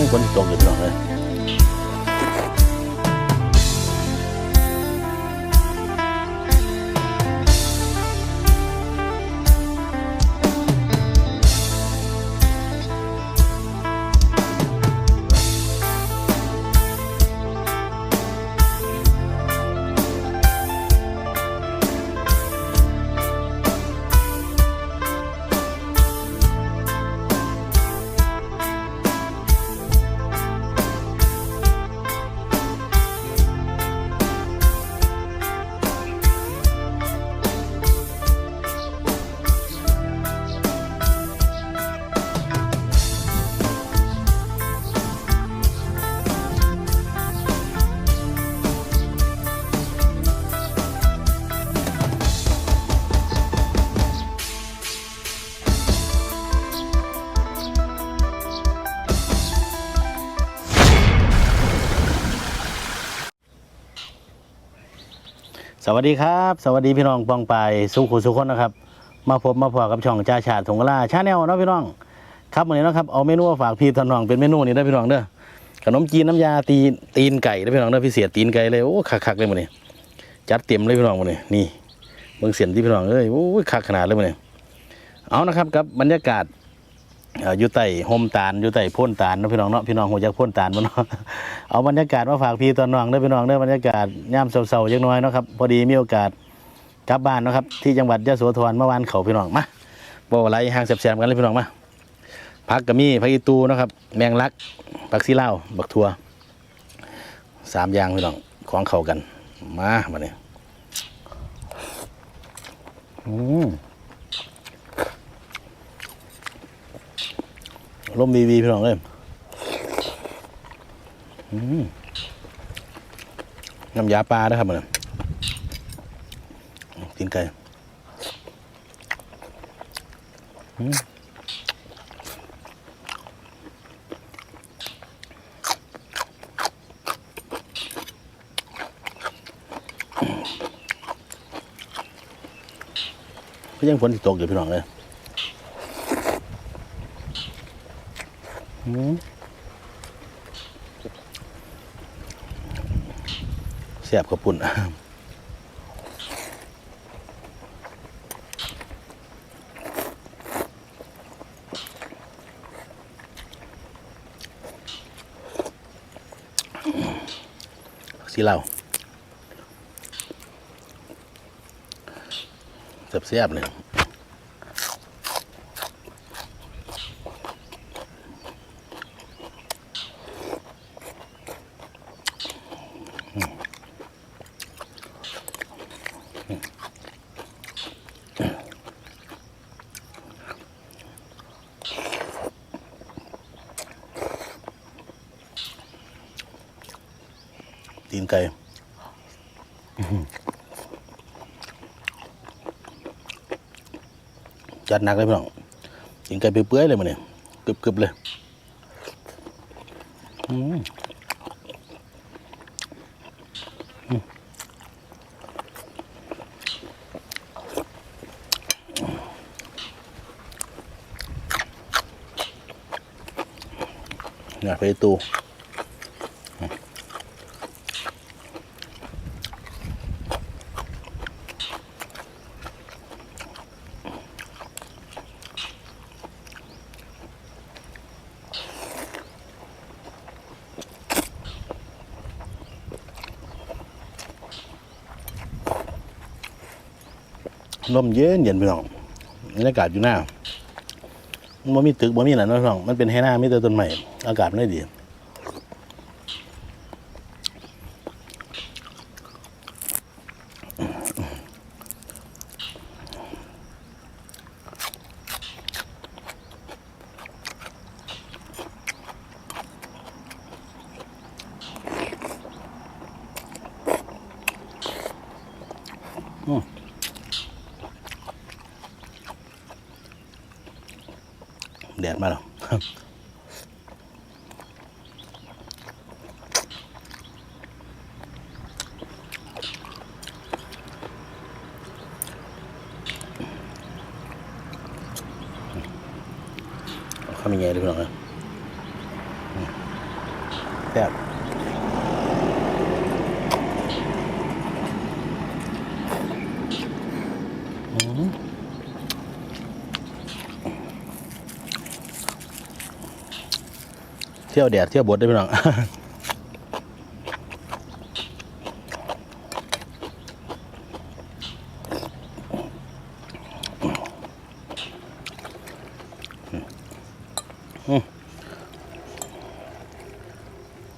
ยังฝนตกอยู่พี่น้องเลย สวัสดีครับ สวัสดีพี่น้องปองไปสุขุสุขคนนะครับ มาพบมาพอกับช่องจ่าชาติสงกลาชาแนลเนาะพี่น้อง ครับวันนี้นะครับเอาเมนูฝากพี่ตอนน้องเป็นเมนูนี้ได้พี่น้องเด้อขนมจีนน้ำยาตีนตีนไก่ได้พี่น้องเด้อพิเศษตีนไก่เลยโอ้คักๆเลยมันนี้จัดเต็มเลยพี่น้องมันนี้นี่เมืองเสียนที่พี่น้องเอ้ยโอ้ยคักขนาดเลยมันนี้เอานะครับกับบรรยากาศ อยู่ใต้โฮมตาลอยู่ใต้พ่นตาลนะพี่น้องเนาะพี่น้องหัวจักพ่นตาลบ่เนาะเอาบรรยากาศมาฝากพี่ตอนน้องเด้อพี่น้องเด้อบรรยากาศย่ำเศร้าๆจักหน้อยเนาะครับพอดีมีโอกาสกลับบ้านเนาะครับที่จังหวัดยะโสธรเมื่อวานเขาพี่น้องมาบ่อะไรห่างแสบๆกันเลยพี่น้องมาพักก็มีพักอีตูนะครับ แมงลักผักซีเลาบักทัวสามอย่างพี่น้องของเขากันมาบัดนี้อืม ลมวีวีพี่น้องเอ้ยน้ำยาปลานะครับมันตีนไก่ก็ยังฝนตกอยู่พี่น้องเลย เสียบกระปุ่นสีเหลาเสียบๆเลย ตีนไก่จัดหนักเลยพี่น้องตีนไก่เปื่อยๆเลยมันเนี่ยกรึบๆเลยอืมอืมเนี่ยไปตู ลมเย็นเย็นพี่น้องบรรยากาศอยู่หน้ามันมีตึกมันมีอะไรนะพี่น้องมันเป็นให้หน้ามีแต่ต้นไม้อากาศมันได้ดีแด ดมาแล้วเข้ามีไงดูหน่อยแซ่บ เที่ยวแดดเที่ยวบดได้ไหมน้อง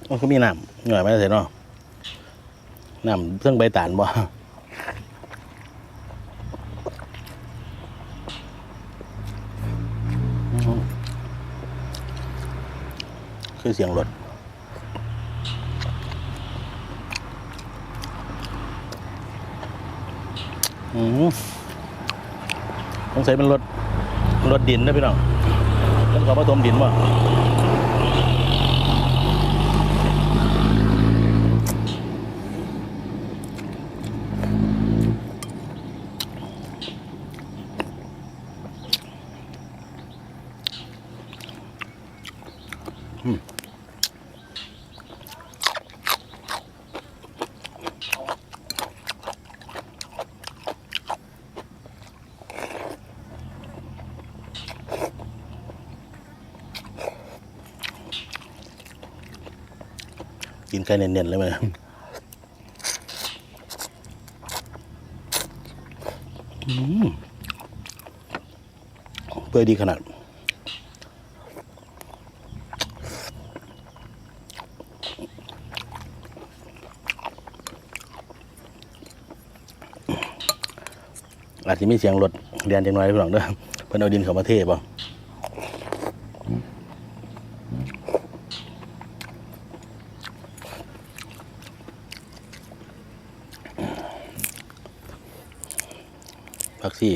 โอ้เขามีน้ำหน่อยไหมเสร็จเนาะน้ำเครื่องใบตาลบ่ คือเสียงรถอืมสงสัยเป็นรถรถดินนะพี่น้องแล้วเขาผสมดินบ่ ไก่เน้นๆเลยไหมอืมเปื่อยดีขนาดอาจจะมีเสียงรถเรียนจังน้อยพี่น้องเด้อเพิ่นเอาดินเขามาเทบ่ พักซี่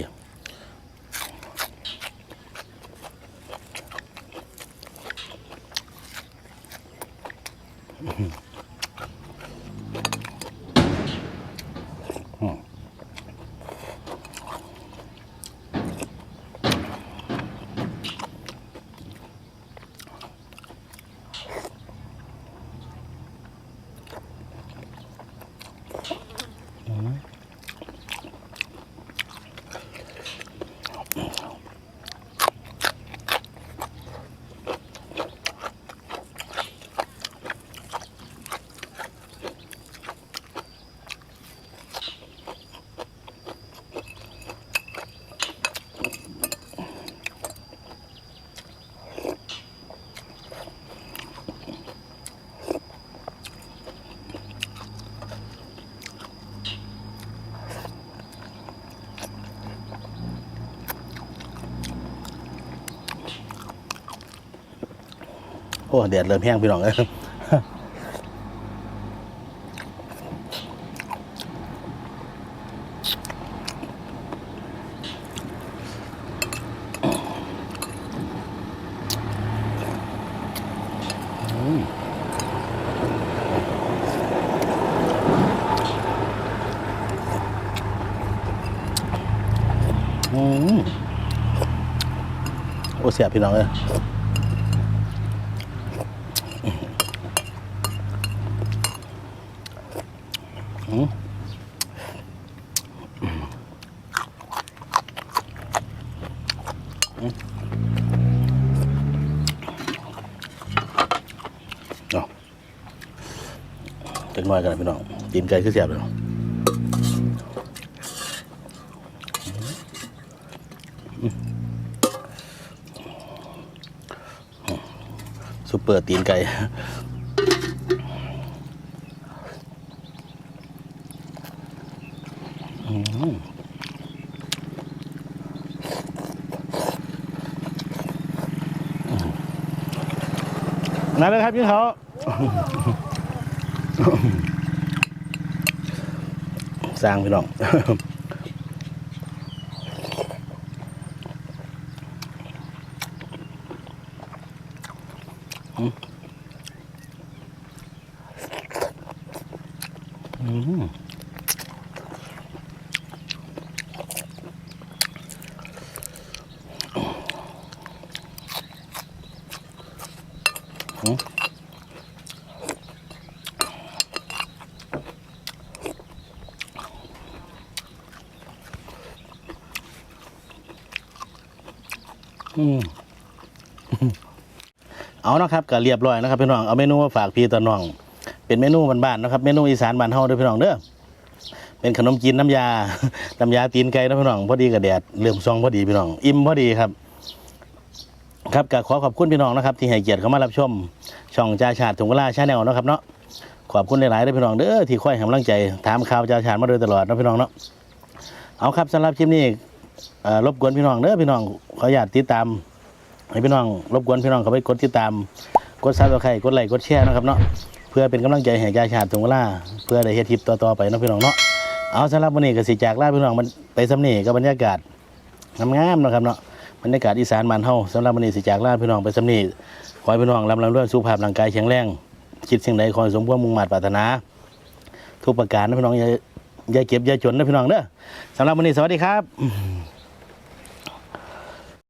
อ้แดดเริ่มแห้งพี่น้องเอ้ยอืมโอ้เสียพี่น้องเอ้ยอืมเอาจักห น่อยกันนะพี่น้องตีนไก่คือเสียบเลยซุปเปอร์ตีนไก่อืมมาเลยครับพี่เขา สร้างพี่น้องอื เอานะครับก็เรียบร้อยนะครับพี่น้องเอาเมนูมาฝากพี่ตาน้อง เป็นเมนูบ้านๆนะครับเมนูอีสานบ้านเฮาเด้อพี่น้องเด้อเป็นขนมจีนน้ำยา น้ำยาตีนไก่นะพี่น้องพอดีกับแดดเริ่มซองพอดีพี่น้องอิ่มพอดีครับ ครับก็ขอขอบคุณพี่น้องนะครับ ที่ให้เกียรติเข้ามารับชม ช่องจ่าชาติถุงกลาชาแนลนะครับเนาะขอบคุณหลายๆด้อพี่น้องเด้อที่คอยให้กำลังใจถามข่าวจ่าชาติมาโดยตลอดนะพี่น้องเนาะเอาครับสำหรับคลิปนี้ รบกวนพี่น้องเด้อพี่น้องขออนุญาตติดตามให้พี่น้องรบกวนพี่น้องเขาไปกดติดตาม กดซับสไครต์กดไลค์กดแชร์นะครับเนาะเพื่อเป็นกำลังใจให้ยาชาติตรงเวลาเพื่อได้เฮ็ดคลิปต่อๆไปเนะพี่น้องเนาะเอาสำหรับวันนี้ก็สิจากลาพี่น้องมันไปสำนีกับบรรยากาศงามๆนะครับเนาะบรรยากาศอีสานบ้านเฮาสำหรับวันนี้สิจากลาพี่น้องไปสำนีขอให้พี่น้องลำลำด้วยสุขภาพร่างกายแข็งแรงคิดสิ่งใดขอให้สมความมุ่งมั่นปรารถนา ทุกประการนะพี่น้องอย่าอย่าเก็บอย่าจนนะพี่น้องเด้อสำหรับวันนี้สวัสดีครับ